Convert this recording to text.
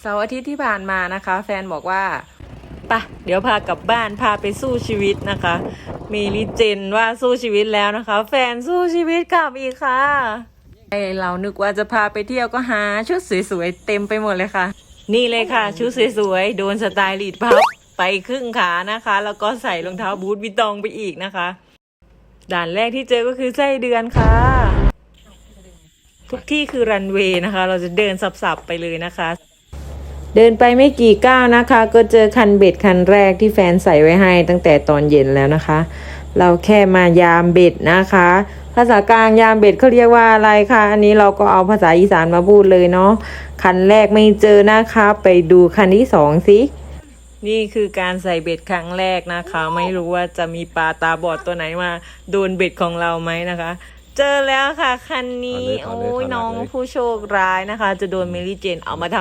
เสาร์อาทิตย์ที่ผ่านมานะคะ แฟนบอกว่าปะเดี๋ยวพากลับบ้านพาไปสู้ชีวิตนะคะ มีลิเจนว่าสู้ชีวิตแล้วนะคะ แฟนสู้ชีวิตกลับอีกค่ะไอเรานึกว่าจะพาไปเที่ยวก็หาชุดสวยๆเต็มไปหมดเลยค่ะ นี่เลยค่ะ ชุดสวยๆโดนสไตล์ลีดพับไปครึ่งขานะคะ แล้วก็ใส่รองเท้าบูทวิตตองไปอีกนะคะ ด่านแรกที่เจอก็คือไส้เดือนค่ะ ทุกที่คือรันเวย์นะคะ เราจะเดินสับๆไปเลยนะคะ เดินไปไม่กี่ก้าวนะคะ ก็เจอคันเบ็ดคันแรกที่แฟนใส่ไว้ให้ตั้งแต่ตอนเย็นแล้วนะคะ เราแค่มายามเบ็ดนะคะ ภาษากลางยามเบ็ดเขาเรียกว่าอะไรคะอันนี้เราก็เอาภาษาอีสานมาพูดเลยเนาะคันแรกไม่เจอนะคะ ไปดูคันที่สองสินี่คือการใส่เบ็ดครั้งแรกนะคะ ไม่รู้ว่าจะมีปลาตาบอดตัวไหนมาโดนเบ็ดของเราไหมนะคะ เจอแล้วค่ะ คันนี้ถอดเลยถอดเลยโอ้ยถอดเลยน้องผู้โชคร้ายนะคะ จะโดนเมลี่เจนเอามาทำ